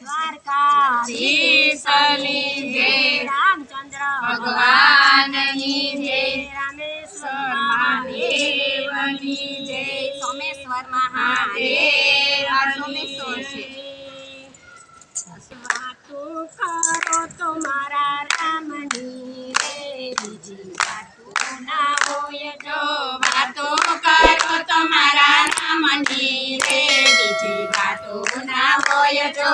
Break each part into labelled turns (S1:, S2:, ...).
S1: દ્વારકાધીશની જય.
S2: રામચંદ્ર
S1: ભગવાનની જય.
S2: રામેશ્વર
S1: મહાદેવની જય.
S2: સોમેશ્વર
S1: મહાદેવ સોમેશ્વર છે.
S2: વાતો કરો તો મારા રામની રે બીજી વાતો ના હોય
S1: જો વાતો કરો તો મારા રામની રે બીજી વાતો ના હોય જો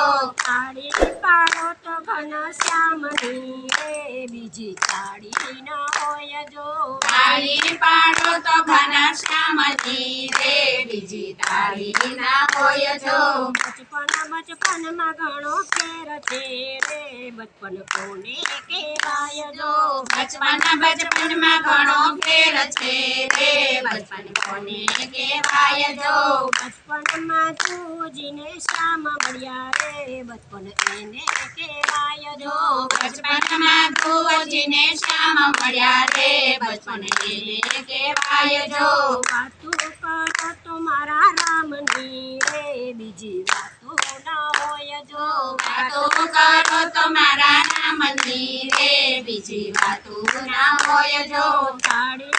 S2: તાળી પાડો તો ઘનશ્યામની રે બીજી તાળી ન હોય જો
S1: તાળી પાડો તો ઘના શ્યામની રે બીજી તાળી ના હોય જો
S2: બચપન બચપનમાં ઘણો ફેર છે રે બચપન કોને કહેવાય જો
S1: બચપન બચપનમાં ઘણો ફેર છે રે બચપન કોને કહેવાય જો
S2: બચપનમાં જોજીને શ્યામ મળ્યા રે બચપન એને કહેવાય જો
S1: બચપનમાં ધ્રુવજીને શ્યામ મળ્યા રે બચપન એને કહેવાય જો
S2: વાતો કરો તો મારા રામની રે બીજી વાતો ના હોય જો
S1: વાતો કરો તો મારા રામની રે બીજી વાતો ના હોય જો
S2: તાળી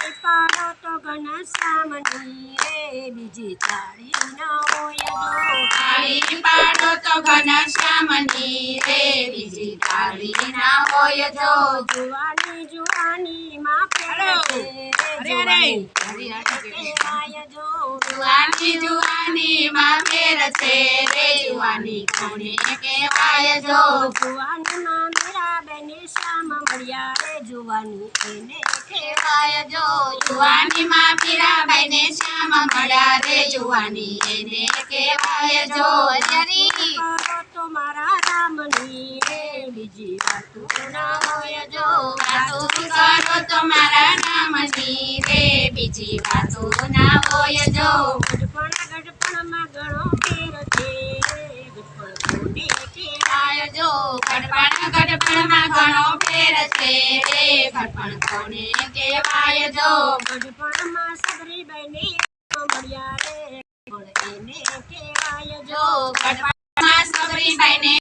S2: પાડો સામની રે બીજી તાળી ન હોય જો
S1: તાળી પાડો તો ઘના શ્યામની રે બીજી તાળી ના હોય જો
S2: જુવાની જુવાની માં ફેર જુવાની
S1: જુવાની જુવાની માં ફેર છે રે જુવાની કોને કહેવાય જો
S2: જુવાનીમાં મીરાબેને શ્યામ મળ્યા રે જુવાની એને
S1: જો જુવાની માં મીરાબાઈ ને શ્યામ મળ્યા રે જુવાની. એને કહેવાય જો જરી.
S2: તો મારા રામની રે બીજી વાતો ના હોય જો.
S1: વાતું કરો તો મારા નામની રે બીજી વાતો ના હોય જો.
S2: ઘણો છે રે
S1: ગડપણ કોને કહેવાય જો?
S2: ગઢપણમાં સબરીબાઈને મળ્યા રે. એને કહેવાય
S1: જો?
S2: જો
S1: ગડપણમાં સબરીબાઈ ને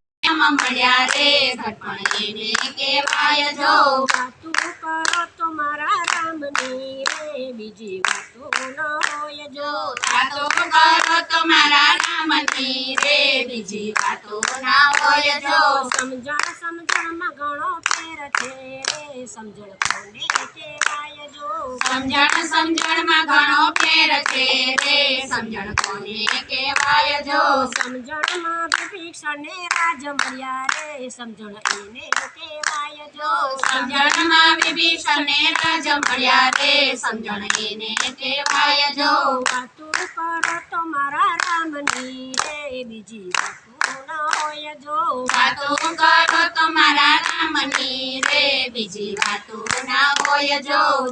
S1: મળ્યા રે. ગડપણ એને કહેવાય જો?
S2: વાતું કરો તો મારા રામની રે. બીજી વાતો ન હોય જો
S1: વાતો કરો તો મારા નામની રે બીજી વાતો ના હોય જો
S2: સમજણ સમજણમાં ઘણો ફેર છે રે સમજણ કોને કહેવાય જો
S1: સમજણ સમજણમાં ઘણો ફેર છે રે સમજણ કોને કહેવાય જો
S2: સમજણમાં વિભીષણે રાજ મળ્યા રે સમજણ એને કહેવાય જો
S1: સમજણમાં વિભીષણને રાજ મળ્યા રે સમજણ એને કહેવાય જો
S2: વાતું કરો તો મારા રે બીજી ન હોય જો
S1: વાતો કરો તો રામની રે બીજી વાતો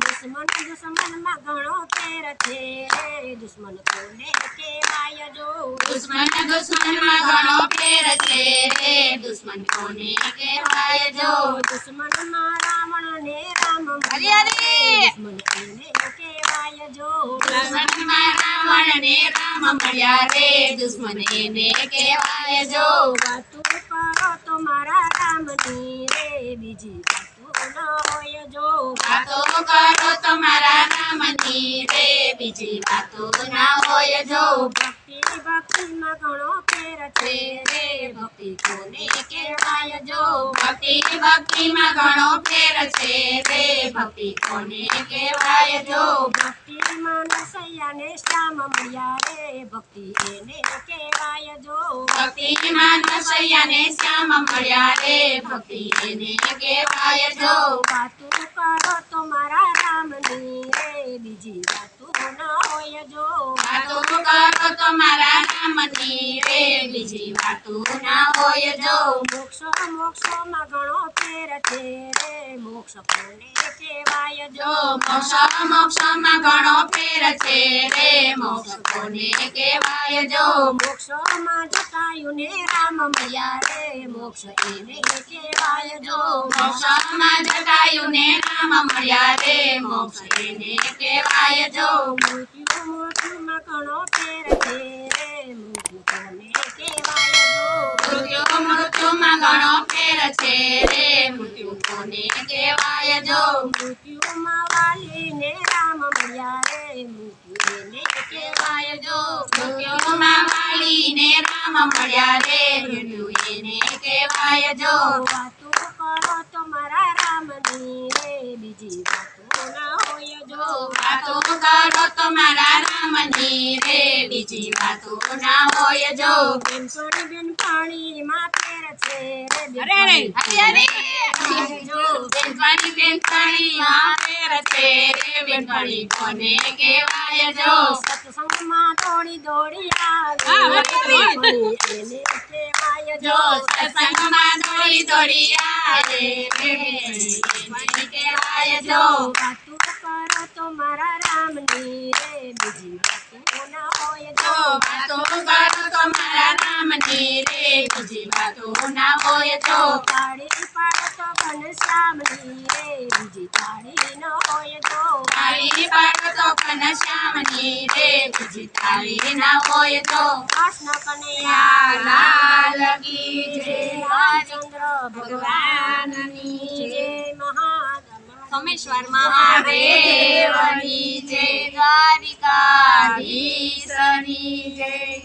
S2: દુશ્મન દુશ્મનમાં ઘણો ફેર છે રે દુશ્મન કોને કહેવાય જો
S1: દુશ્મન દુશ્મનમાં ઘણો ફેર છે રે દુશ્મન કોને કહેવાય જો
S2: દુશ્મનમાં રાવણ ને રામ
S1: હરી હરી.
S2: દુશ્મન એને કહેવાય જો
S1: દુશ્મનમાં રાવણ ને રામ મળ્યા રે દુશ્મને એને કહેવાય જો.
S2: વાતું કરો તો મારા રામની રે બીજી વાતો ન હોય જો.
S1: વાતો કરો તો રામની રે બીજી વાતો ના હોય જો.
S2: ભક્તિ ભક્તિમાં ઘણો ફેર છે રે ભક્તિ કોને કહેવાય જો
S1: ભક્તિ ભક્તિમાં ઘણો ફેર છે રે ભક્તિ કોને કહેવાય જો
S2: ભક્તિમાં નસૈયાને શ્યામ મળ્યા રે ભક્તિ એને કહેવાય જો
S1: ભક્તિમાં નસૈયાને શ્યામ મળ્યા રે ભક્તિ એને કહેવાય જો
S2: વાતું કરો તો મારા રામની રે બીજી વાતો ન હોય જો
S1: વાતો કરો તો મારા રામની રે બીજી વાતો ના હોય જો.
S2: મોક્ષ મોક્ષમાં ઘણો ફેર છે રે. મોક્ષ કોને કહેવાય
S1: જો? મોક્ષ મોક્ષમાં ઘણો ફેર છે રે. મોક્ષ કોને કહેવાય જો?
S2: મોક્ષમાં જતાયું ને રામ મૈયા રે. મોક્ષ એને કહેવાય જો?
S1: મોક્ષમાં જટાયું ને રામ મળ્યા રે. મોક્ષ એને કહેવાય જો?
S2: ઘણો ફેર છે? રે મૃત્યુ કોને કહેવાય જો?
S1: છે? રે મૃત્યુ કોને કહેવાય જો?
S2: મૃત્યુમાં વાલીને રામ મળ્યા રે. મૃત્યુએને
S1: કહેવાય જો? મૃત્યુમાં વાલીને રામ મળ્યા રે. મૃત્યુ એને કહેવાય જો?
S2: વાતો કરો તો મારા રામની રે. બીજી વાતો ના હોય જો.
S1: વાતો કરો મારા રામની રે બીજી વાતો ના હોય જો.
S2: બેનપણી બેનપણીમાં ફેર છે રે
S1: અરે અરે અરે જો. બેનપણી બેનપણી માં ફેર છે રે બેનપણી કોને કહેવાય જો.
S2: સત્સંગમાં દોડી દોડી આવે એને કહેવાય
S1: જો. સત્સંગમાં દોડી દોડી આવે રે બેનપણી કહેવાય જો
S2: વાતો કરો તો મારા રામની રે બીજી વાતો ના હોય
S1: જો
S2: જો
S1: વાતો કરો તો મારા રામની રે બીજી વાતો ના હોય તો
S2: તાળી પાડો તો ઘનશ્યામની રે બીજી તાળી ન હોય તો
S1: તાળી પાડો તો ઘનશ્યામની રે બીજી તાળી ના હોય તો
S2: કૃષ્ણ કનૈયા
S1: લાલ કી જય
S2: ભગવાનની
S1: સોમેશ્વર મહાદેવની જય દ્વારિકાધીશની જય.